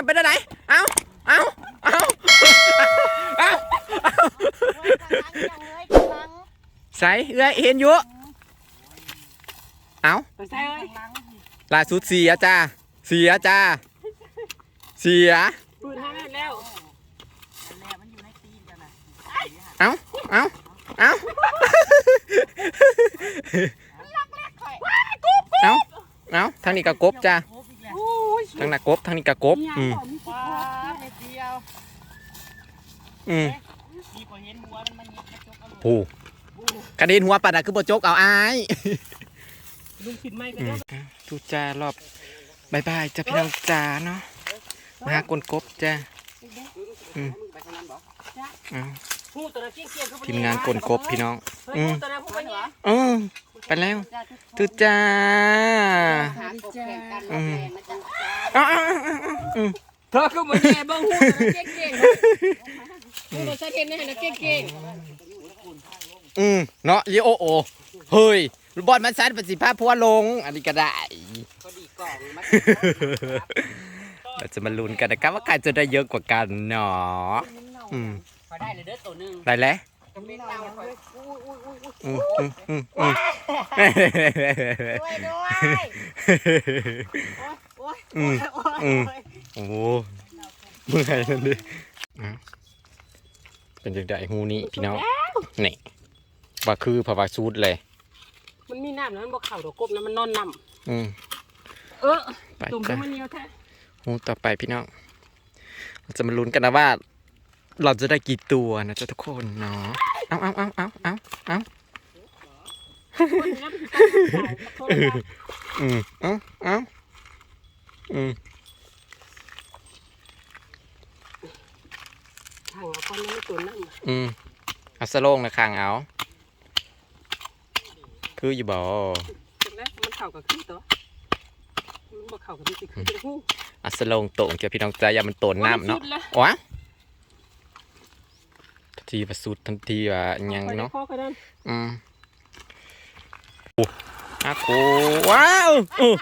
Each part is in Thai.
นั้นเป็นอะไรเอาเอาเอาเอาโอ้ยกำลังยังเลยกำลังใส่เอื้อยเห็นอยู่เอาไปใส่เอ้ยกำลังล่าสุดเสียจ้าเสียจ้าเสียปืนห้าแล้วนั่นแหละมันอยู่ในตีนกันนะเอาเอาเอาเอาเอาทางนี้ก็กบจ้า ครบอีกแล้วโอ้ยทางนั้นกบทางนี้ก็กบอืมว้าเม็ดเดียวอืมดีกว่าเห็นหัวมันมันยิงกระจกเอาลูกผู้กระเด็นหัวปัดอะคือโบจกเอาอายลุงปิดไม้กันอืเด้มอทุกจ้ารอบบายบายจ้าพี่น้องจ้าเนาะมาหากลกบจ้าอืมเอา หูตัวนั้นเกี้ยงๆเข้าไปทีมงานกลกบพี่น้อง เฮ้ยหูตัวนั้นพวกมันเนี่ยเออไปแล้วจ้าทุกคนทุกจ้าหากบแข่งกันอืมแข่งนะจ๊ะเอาเอาเอาเอาอืมเธอคือเหมือนแย่เบิ้งหูตัวนั้นเก่งๆเฮ้ยหูตัวใช้เทนนี่นะเก่งอืมเนาะลิโอโอเฮ้ยบอลมันซัดประสิทธิภาพพัวลง อันนี้ก็ได้ ก็ดีกล่องมันเราจะมาลุ้นกันนะครับว่าใครจะได้เยอะกว่ากันเนาะอืม พอได้เลยเด้อตัวหนึงได้แล้วก็ไม่เน่าคอยอืมอืมอืมอืมด้วยด้วยโอ้ยอืมโอ้ยอืมโอ้ยโอ้โหเมื่อยนั่นดิอะเป็นจังไดหูนี้พี่น้องนี่ว่าคือภาวะสูดเลยๆมันมีน้ำแล้วมันบ่เข่าดอกกบนะมันนอนน้อืมำเออไปตุ่มจ้ะที่มันเหนียวแท้ หูต่อไปพี่น้องเราจะมาลุ้นกันนะว่า เราจะได้กี่ตัวนะจ๊ะทุกคนเนาะเอาเอาเอาเอาเอาเอาคนนี้นะมันสิต้องจ่ายขอโทษนะอืมเอาเอาอืมทางเอาก้อนนั้นตัวน้ำอืมเอาสโลงนะคางเอาคืออยู่บ่เสร็จแล้วมันเข่ากับขี้ตัวมันบ่เข่ากับมันสิคือเป็นหูเอาสโลงโต่งเจ้าพี่น้องใจอย่ามันโตนน้ำเนาะวะ ทันทีประสุดทันทีว่าอิหยังเนาะข้อกันนั้นอืมโอ้อาโกว้าวเออ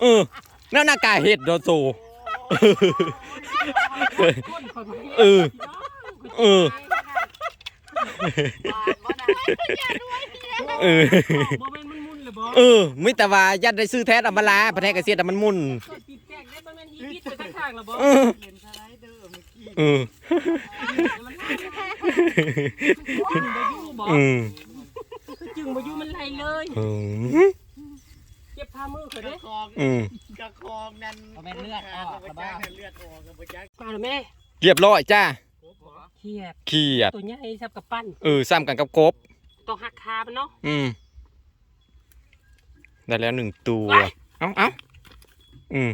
เออนั่นน่ากาเห็ดโดโซเออเออเออบ่แม่นมันมุนเลยบ่เออมิแต่ว่ายัดได้ซื้อแท้อำมาลาประเทศกระเสียดมันมุนก็ติดแกงได้บ่แม่นฮีบิดไปข้างๆแล้วบ่เออเห็นสไลเด อร์เมื่อกี้เออมันจึงบ่อยู่บ่อืมคือจึงบ่อยู่มันไหลเลยอืมเก็บผ้ามือเขากเด้ระคองอืมกระคองนั่นเป็นเลือดออกกระบ้าเลือดออกกระบ้าปลาแม่เรียบร้อยจ้าเขียดเขียดตัวใหญ่ซับกับปั้นเออซ้ำกันกับกบต้องหักคามันเนาะอืมได้แล้วหนึ่งตัว เอ้าเอ้าอืม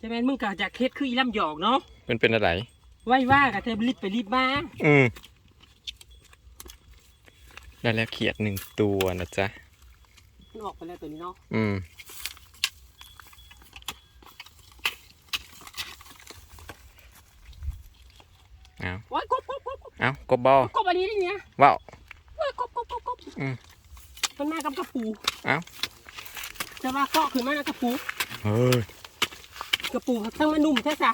จะแม่นมึงก็จะเฮ็ดคืออีลำหยอกเนาะเป็นเป็นอะไร ไว้ว่าก็เธอรีบไปรีบมาอืมได้แล้วเขียดหนึ่งตัวนะจ๊ะ มันออกไปแล้วตัวนี้เนาะอืมเอาโอ้ยกบกบกบกบเอากบบอกบอันนี้นี่เนี่ยว้าว โอ้ยกบกบกบกบอืมมันมากับกระปูเอ้า จะว่าเกาะขึ้นมานะกระปู เฮ้ย กระปูทั้งมันนุ่มแท้จ้ะ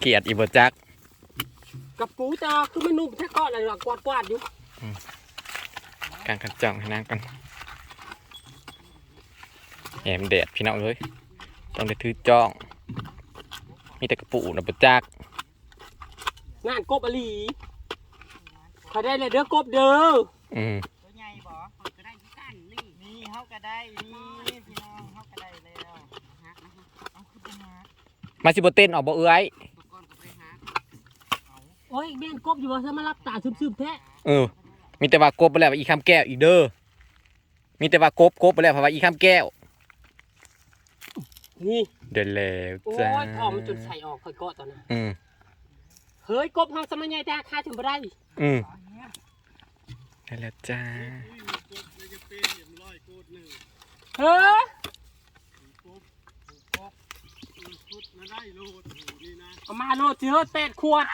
เขียดอีบจักกระปูจะคือมันนุ่มแท้เกาะอะไรหรอกกวาดกวาดอยู่การกันจ่องให้นางกันแหมแดดพี่น้องเลยต้องได้ถือจ้อง มีแต่กระปูนะบจักงานกบอลีเขาได้เลยเด้อกบเด้ออืมตัวใหญ่บ่เขาก็ได้ที่กันนี่นี่เขาก็ได้นี่พี่น้องเขาก็ได้แล้วฮักนะฮะเอาขึ้นไปหา มาสิบเต้นออกบ่เอ้ยตัวก้อนก็ไปหาโอ้ยแม่นกบอยู่ว่าถ้ามารับตาซึมๆแท้เออ มีแต่ว่ากบไปแล้วว่าอีคำแก้วอีกเด้อมีแต่ว่ากบกบไปแล้วเพราะว่าอีคำแก้วนี่เดินแล้วโอ้จ้ายทองมันจุดใส่ออกเคยเกาะตอนนั้นอืมเฮ้ยกบเฮาสมัยใหญ่แต่ค่าถึงบ่ได้อืมได้แล้วจ้าเฮ้ย เอามาโลดสิเฮ้ยแปดขวด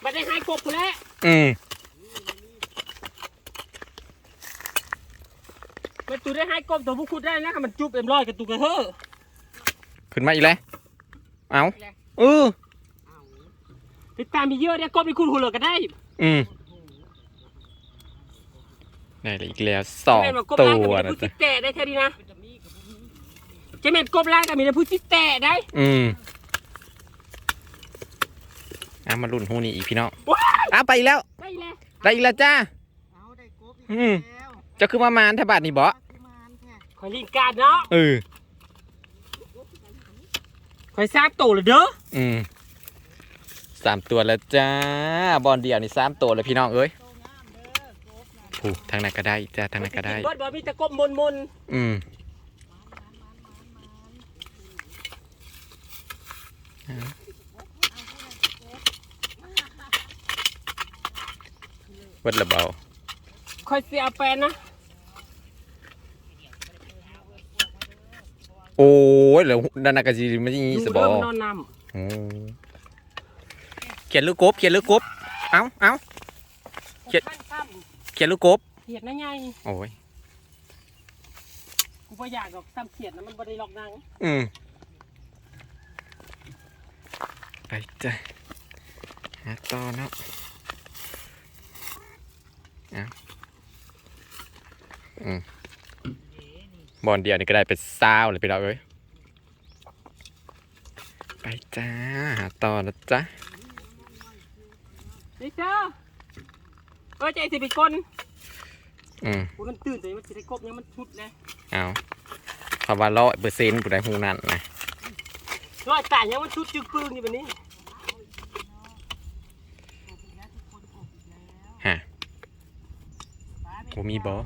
ไม่ได้ให้กบกูแล้วอืมไม่จตูได้ให้กบตัวผู้คุดได้นะมันจุบเอ็มร้อยกับตูกระเทอขึ้นมาอีกแล้วเอาเออติดตามมีเยอะเนี่ยกบมีคุณหัวเหลือก็ได้อืมได้เลยอีกแล้วสองแม่นว่ากบตัล่างก็วมีนะผู้จ๊ะ จิตแตะได้แค่นี้นะเจะ แม่นกบล่างก็มีแต่ผู้จิตแตะได้อืมอะมาลุ่นหูนี่อีกพี่น้องว้ายอ้าวไปอีกแล้ว ได้แล้วได้อีกแล้วจ้า เอาได้กบอีกอืม แล้วเจะคือมามานแทบาทนี่บ่กุมารแท้คอยลิงการเนาะเออคอยทราบโตเลยเด้ออืมสามตัวแล้วจ้า บอลเดียวนี่สามตัวเลยพี่น้องเอ้ยโตงามเด้อกบนะ ผูทางไหนก็ได้จ้าทางไหนก็ได้ เบิดบ่มีแต่กบมนมนอืม วัดระเบาคอยเสียแปนนะ โอ้ยแล้วด้านหนากาจีมันนี่ดูสบอเริ่มนอนนโอ้เขียนลูกกบเขียนลูกกบเอ้าเอ้าำเจ็ดขั้นซ้เขียนลูกกบำเขียดนะไงโอ้ยกูบ่อยากหรอกซ้ำเขียดนะมันบ่ได้หลอกนางอืม ไปจ้ะหาต่อเนาะเอาอืมบอลเดียวนี่ก็ได้เป็นซาวเลยพี่เราเอ้ยไปจ้าหาต่อนะจ๊ะนี่เจ้าเออใจสิเป็นคนอืมกูมันตื่นแต่มันสิได้กบยังมันชุดเลยเอาคำว่าร้อยเปอร์เซ็นต์กูได้หูนั่นนะร้อยตายยังมันชุดจึกปึ้งอยู่แบบนี้ ฮะ ผมมีบอ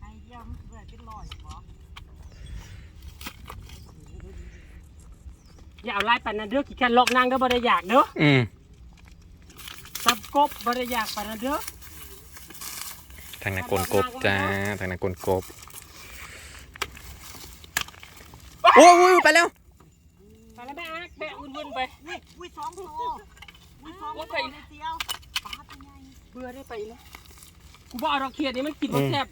ไอเดียวมันเบื่อเป็นร้อยบ่อย่าเอาลายปันนันเด้อกี่การหลอกนางก็บ่ได้อยากเด้ออืมซับกบบ่ได้อยากปันนันเด้อทางนักกลกบจ้าทางนักกลกบโอ้ยไปแล้วไปแล้วแม่อักแบะวุ่นๆไปนี่อุ้ยสองโตอุ้ยสองโอ้โตยไปนิดเดียวปลาเป็นไงเบื่อได้ไปนะ กูบ่เอาดอกเขียดนี่มันกินบ่แซ่บ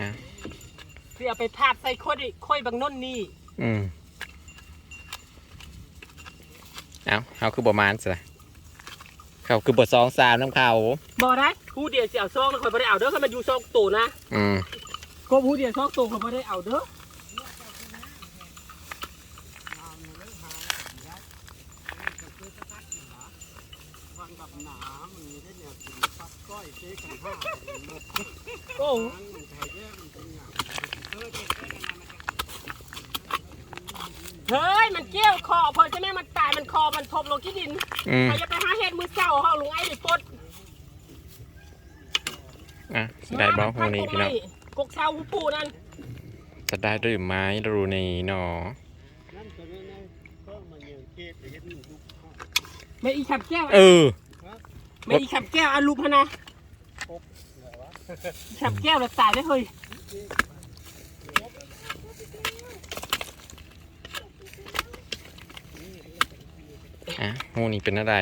อะสิเอาไปพาดใส่ค่อยค่อยบางน้นนี่อืมเอาเขาคือบประมาณสิ เขาคือบทสองสามน้ำเขาบ่ได้ผู้เดียวสิเอาซองแล้วค่อยบ่ได้เอาเด้อคันมันอยู่ซองโตนะอืมก็ผู้เดียวซองโตค่อยบ่ได้เอาเด้อวันกับหนามันมีได้เนี่ยกินปัดก้อยเจ๊กันห้าหมดโอ้ มันไทยแย่มัน เป็นอย่างเออเจ๊กันมามันจะเฮ้ยมันเกี้ยวคอเพิ่นจะแม่มันตายมันคอมันทบลงที่ดินอืม ใครจะไปหาเฮ็ดมือเจ้าเฮาลุงไอ้ดิปดอะสิได้บอหูนี้พี่น้องกกเช้าหูปูนั่นจะได้หรือไม่รู้ในหนอนั่นตัวนี้นะก็มาเยือนเจ๊ไปเห็นลูกไม่อีขับแก้วเออ ไม่อีขับแก้วอารูปพะนะอีขับแก้วแล้วตายได้เฮ้ย อะหูนี้เป็นอะไร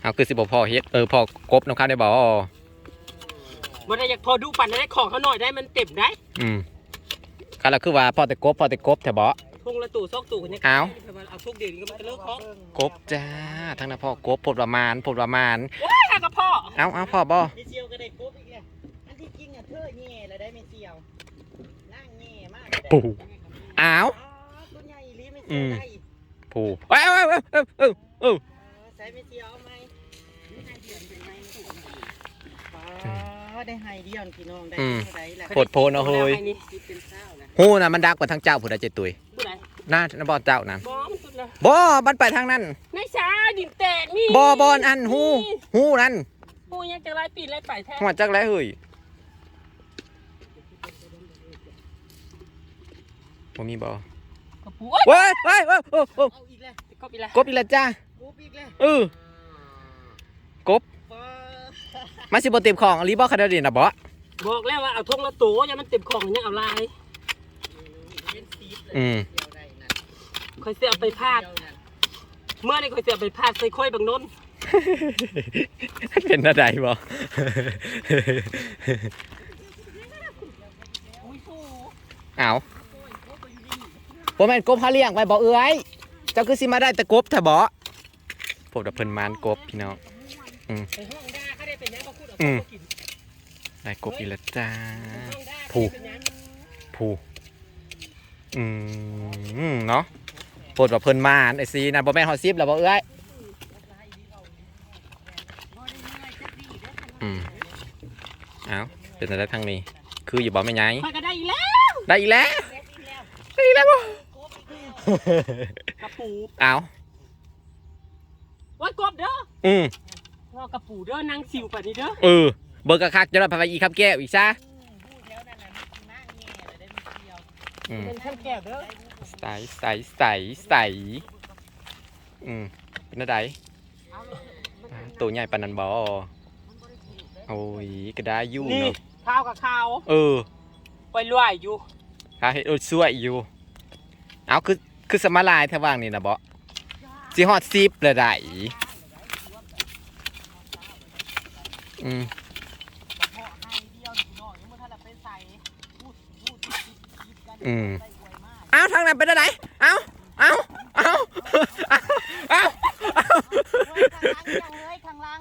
เอาคือสิบพอเฮ็ดเออพอกบน้องข้าวได้บอบ่ได้อยากพอดูปั่นได้ของเขาหน่อยได้มันเต็มได้ อืมก็แล้วคือว่าพอแต่กบพอแต่กบแต่บอทงละตู่ซอกตู่กันเนี่ยอ้าวเอาทุกเดือนก็มันจะเลิกของกบจ้าทั้งนั้นพ่อกบผลประมาณผลประมาณว้ายหากระพ่อเอาเอาพ่อบอไม่เซียวก็ได้ครบอีกแล้วอันที่จริงอะเธอแง่แล้วได้ไม่เซียวนั่งแง่มากเลยปู่อ้าวอ๋อตัวใหญ่อีหลีไม่เซียวได้ผู้เอ้ยเอ้ยเอ้ยเอ้ยเอ้ยเอ้ย ใส่ไม่เซียวเอาไหมนี่ให้เดือนเป็นไหม อ๋อได้ให้เดียวพี่น้องได้เท่าไหร่ล่ะโพดโพนเอาเฮ้ยนี่คิดเป็นเศร้านะหูน่ะมันดักกว่าทั้งเจ้าผู้ใดเจตุยผู้ใดน่าน่าบอเจ้านั่นบอมสุดเลยบ่มันไปทางนั้นในชาดินแตกนี่บ่บอนอันหูหูนั่นปูยังจะไล่ปีนไล่ไปแท้หัวจักแล้วเฮ้ยบ่มีบ่กระปูโอ๊ยเว้ยเว้ยเว้ยโอ้โอ้เอาอีกแล้วก็ปีละกบอีกแล้วจ้ากูอีกแล้วเออ บ่ มาสิบ่เต็มของอลีบ่คาเดดินน่ะบ่บอกแล้วว่าเอาทงละตู่ยังมันเต็มของยังเอาลายอืมคอยเสียไปพาด เมื่อนี่คอยเสียไปพาดใส่ค่อยบางนนเป็นอะไรบ่เอาบ่แม่นกบหาเลี้ยงไว้บ่เอ้ยเจ้าคือสิมาได้แต่กบแท้บ่พวกดับเพิ่นมานกบพี่น้องไปห้องด่า เขาได้เป็นยังบ่พูดออกอืมมากินได้กบอีกแล้วจ้าห้องด่าผูกเป็นยังผู้อืมเนาะโปรดว่าเพิ่นมานไอ้ซีนะบ่แม่นฮอด10แล้วบ่เอ้ยอืมเอาเป็นอะไรทางนี้ คืออยู่บ่แม่นไงคอยก็ได้อีกแล้ว ได้อีกแล้วได้อีกแล้วบ่กระปูเอาไว้กบเด้ออืม ว่ากระปูเด้อนางสิวปานนี้เด้อเออเบิกกะคักจะได้พาไปอีกครับแก้วอีกซะอืมเป็นข้าวแก้วเด้อใสใสใสใสอืมเป็นอะไรตัวใหญ่ปานนันบอโอ้ยก็ได้อยู่นี่เนาะข้าวกับข้าวเออไปลวยอยู่ถ้าเฮ็ดโอ้ยสวยอยู่ เอาคือคือสมาลายแถวว่างนี่นะบอสิฮอดซิบเลยได้ อืมอืมเอาทางนั้นเป็นอะไรเอาเอาเอาเอาเอาข้างหลัง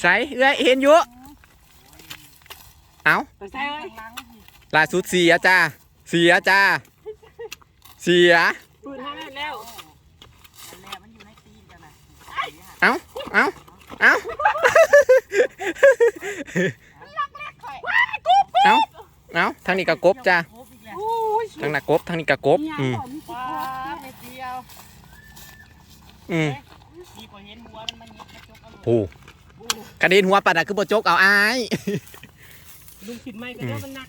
ใส่เอื้อยเห็นอยู่เอาไปใส่เอ้ยข้างหลังล่าสุดเสียจ้าเสียจ้าเสียปืนห้าแม่แล้วแหละมันอยู่ในตีนกันนะเอาเอา เอาเอาเอาทางนี้กะกบจ้าครบอีกแล้วโอ้ยทางนักกบทางนี้กะกบอืมว้าเม็ดเดียวอืมดีกว่าเห็นหัวมันมันยิบกระจกเอาผู้กระเด็นหัวปัดอะคือโบจกเอาอายลุงขิดไม่ก็เด้อมันหนัก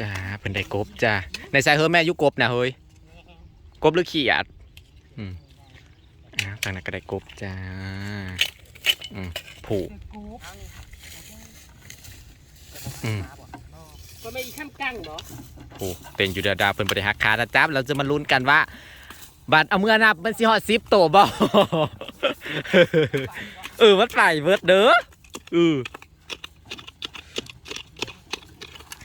จ้าเป็นได้กบจ้าในสายเฮ้ยแม่อยุกบนะเฮ้ยกบหรือขี้อัดอืมอ่า ทางนั้นก็ได้กบจ้าอืมผูกอืมก็ไม่อีข้ามกั้งเหรอโอ้เป็นอยู่ดยวดาเป็นบริหารคานะจ๊บเราจะมาลุ้นกันว่าบัตรเอาเมื่อนับมันสิฮอดซิปโตบ่เออมันไปเบิร์ดเด้อเออ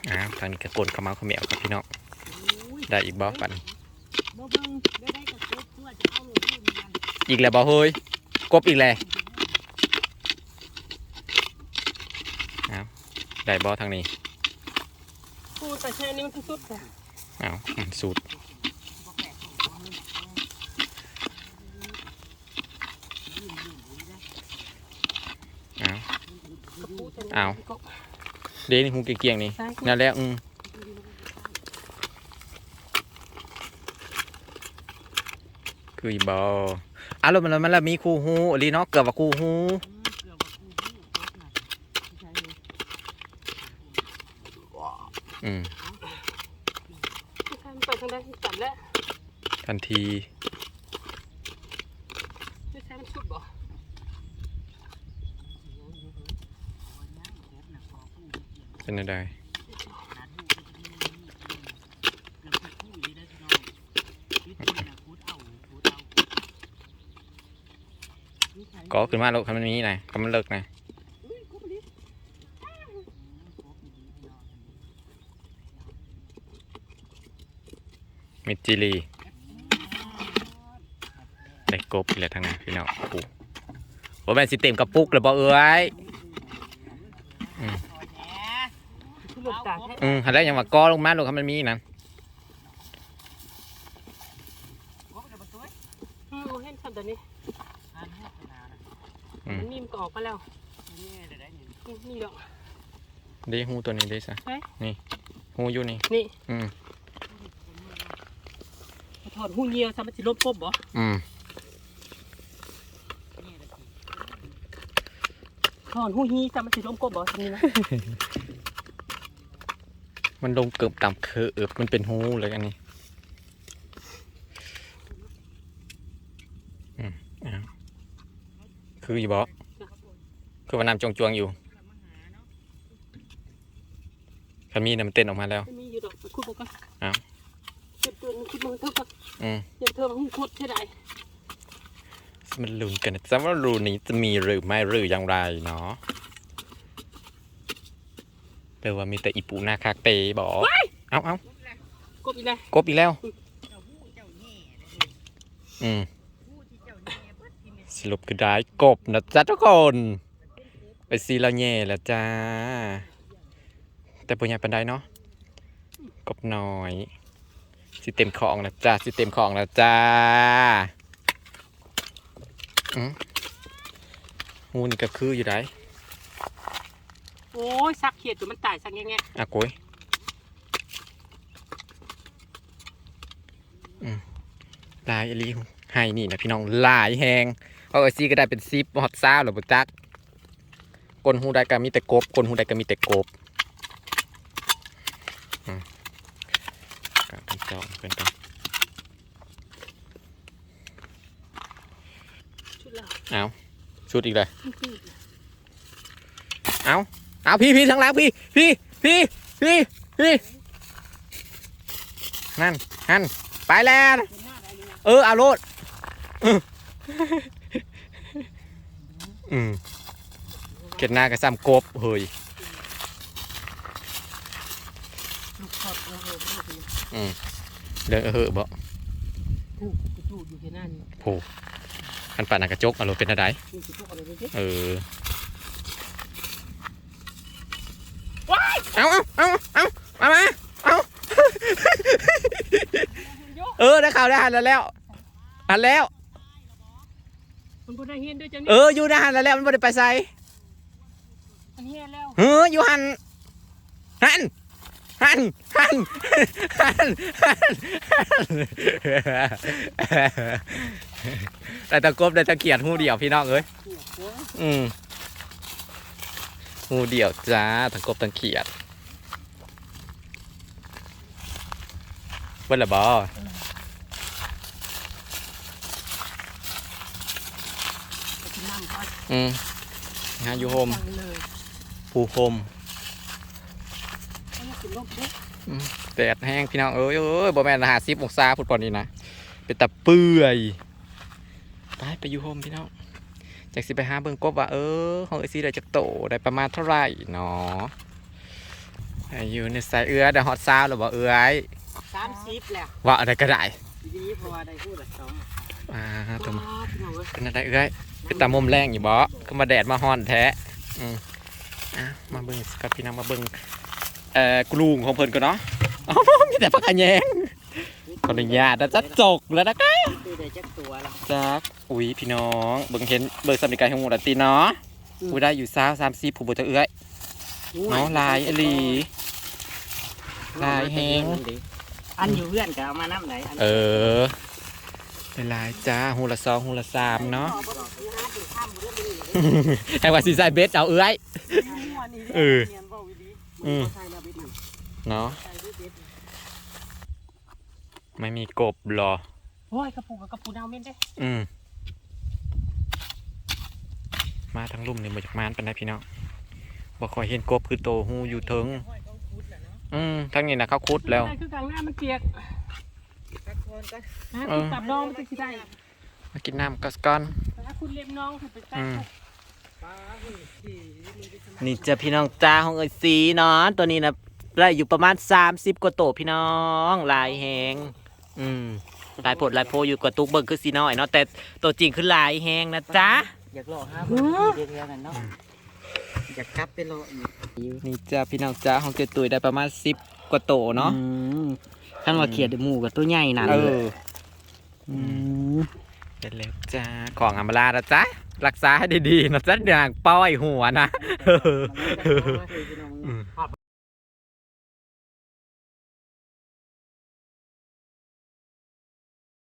อ่าทางนี้กระกลขมาขมเหมียวครับพี่น้องได้อีกบ่ปันบ่เบิ่งได้ได้กับกบตัวจะเอา อยู่มันอีกแล้วบ่เฮ้ยกบอีกแล้วเอาได้บ่ทางนี้ปูแต่แช่นี้มันสุดๆค่ะเอาอืมสูตรเอากระปูแต่อ้าวเด้นี่หูเกียงๆนี่ใช่นั่นแหละอืมคืออีบอ อะแล้วมันมันละมีคู่หูอลีเนาะเกือบว่าคู่หูเกือบว่ากูหูกบน่ะใช่เลยอืมไปทางใดตัดแล้วทันทีไม่ใช่มันสุดบ่เป็นอะไร ก็ขึ้นมาแล้วคำมันนี้นะคำมันเลิกนะมิดจิลีได้กบอีกแล้วทางนั้นพี่น้องปูบ่แม่นสิเต็มกระปุกเลยบ่เอ้ยคือหลุดตาแท้อืมหันแล้วยังว่ากอลงมาลูกคำมันมีนะ อืมเห็นสันตัวนี้มันมีมันก็ ออกมาแล้วนี่นี่ดอกเด้หูตัวนี้ได้ซะเฮ้ยนี่หูอยู่นี่ นี่ อืมถอดหูเหี่ยวซะมันสิลบกบบ่อืมถอดหูฮีซะมันสิลบกบบ่ซั่นนี่นะมันลงเกือบต่ำคือเอบมันเป็นหูเลยอันนี้อืมอ้าวคืออยู่บ่ คือว่าน้ำจวงจวงๆอยู่คันมีน้ำมันเต้นออกมาแล้วมันมีอยู่ดอกไปคุดบ่ก่อนอ้าวเก็บตัวอคิดมึงเท่ากับอืมอย่าเธอมาหุ้มคดใช่ไหมมันลุ้นกันนะจ๊ะว่ารูนี้จะมีหรือไม่หรืออย่างไรเนาะแปลว่ามีแต่อีปูหน้าคักเตบอกเอาเอากบอีกแล้วกบอีกแล้วเจ้าหู้เจ้าแง่อืมหู้ที่เจ้าแง่เบิดที่แม่สรุปคือได้กบนะจ๊ะทุกคน ไปซีเราแย่แล้วจ้า แต่ปัญญาปันไดเนาะกบน้อยสิเต็มของแล้วจ้าสิเต็มของแล้วจ้าอืมหูนี่ก็คืออยู่ไหนโอ้ยซักเขียดจนมันตายซักแง่อะโกยอืมลายอหลีให้นี่นะพี่น้องลายแหงเอาไอซีก็ได้เป็นซิปฮอตซ่าหรือบุจัก กลหูได้ก็มีแต่กบกลหูได้ก็มีแต่กบอืมกะเป็นจองเป็นกันเอาชุดอีกเลยเอาเอาพี่พี่ทั้งหลังพี่พี่พี่พี่พี่นั่นนั่นไปแล้วเออเอาโลดอืม เก็ดหน้ากระซ้ำกบเฮ้ยลูกชอบเราเหอะเราเหอะอืมเดินเออเหอะบ่ผู้กระจูดอยู่แค่หน้านี้โผอันป่านนกระจกเอาโลดเป็นอะไรนี่คือพวกอะไรดูสิเออเอาเอาเอาเอามามาเอาเออได้ข่าวได้หันแล้วแล้วหันแล้ว มันบ่ได้เห็นด้วยจังเอนี่ออยู่ได้หันแล้วแล้วมันไม่ได้ไปใส่ มันเห็นแล้วเฮ้ออยู่หันหันหันหันหันหันได้ตะกบได้ตะเกียดหูเดียวพี่น้องเอ้ยโอ้ยอืมหูเดียวจ้าตะกบตะเกียดเบิ้ลละบอไปกินน้ำก่อนอืมงานอยู่โฮมฟังเลย ภูโฮมเอามากินลมเด้อแดดแห้งพี่น้องเอ้ยเอ้ยบ่แม่นหาซิบองศาฟุตบอลนี่นะเป็นตะเปื่อยไปไปอยู่โฮมพี่น้องจากสิไปหาเบิ่งกบว่าเออของเอ้ยสิได้จักโตได้ประมาณเท่าไหร่เนาะอายู่ในสายเอื้อได้ฮอตซาวหรือบ่เอื้อยสามสิบแล้วว่าอะไรก็ได้ทีนี้เพราะว่าได้พูดละสองอ่าตัวมาว้าวพี่น้องเอ้ยเป็นอะไรเอื้อยเป็นตามุมแรงอยู่บ่ก็มาแดดมาฮ้อนแท้อืม อะมาเบิ่งสกับพี่น้องมาเบิ่งเอ่อกลุงของเพิ่นก่อนเนาะอ๋อมีแต่ผักกะแยงขออนุญาตนะจ๊ะจกแล้วนะคะคือได้จักตัวละจักอุ้ยพี่น้องเบิ่งเห็นเบิ่งสำนิกายของหมูดันตีเนาะอุ้ยได้อยู่ซาวสามสี่ผู้บุตรเอื้อยเนาะลายอหลีลายแฮงอันอยู่เพื่อนก็เอามาน้ำไหนอันเออเป็นลายจ้าหูละสองหูละสามเนาะขอบ่ต้องซื้อหาถึงข้ามบ่ได้บ่ได้แห่งว่าสีใส่เบสเอาเอื้อยม่วนนี่ เออเรียนเว้าอีหลีอืมใส่แล้วไปดิเนาะใส่ด้วยเด็ดไม่มีกบหรอโอ้ยกระปุกกับกระปุกดาวเม่นเด้อืมมาทั้งลุ่มนี่มาจากมานเป็นไดพี่น้องบ่ค่อยเห็นกบคือโตหูอยู่เทิงอืมทั้งนี้นะเขาคุดแล้วได้คือกลางหน้ามันเปียกสักคนก็นะเออจับน้องมันจะสิได้มากินน้ำกัสก่อนถ้าคุณเล็บน้องคือไปใส่อืมปลาหุ่ นสีมือที่สมัยนี่จะพี่น้องจ้าของเอ้ยสีเนาะตัวนี้นะได้อยู่ประมาณ30กว่าโตวพี่น้องลายแหงอืมลายผดลายโพอยู่กับตุกเบิ่งคือสีน้อยเนาะแต่ตัวจริงคือลายแหงนะจ๊ะอยากรอห้าเดียวๆนั่นเนาะอยากกลับไปรออีกนี่จ้าพี่น้องจ้าของเจตุยได้ประมาณ10กว่าโตวเนาะท่านว่าเขียดหมูกับตัวใหญ่นั่นเอเลย อเป็นแล้วจ้าของอำมาลานะจ๊ะรักษาให้ดีๆนะจ๊ะอย่างป้อยหัวนะพี่น้องอืม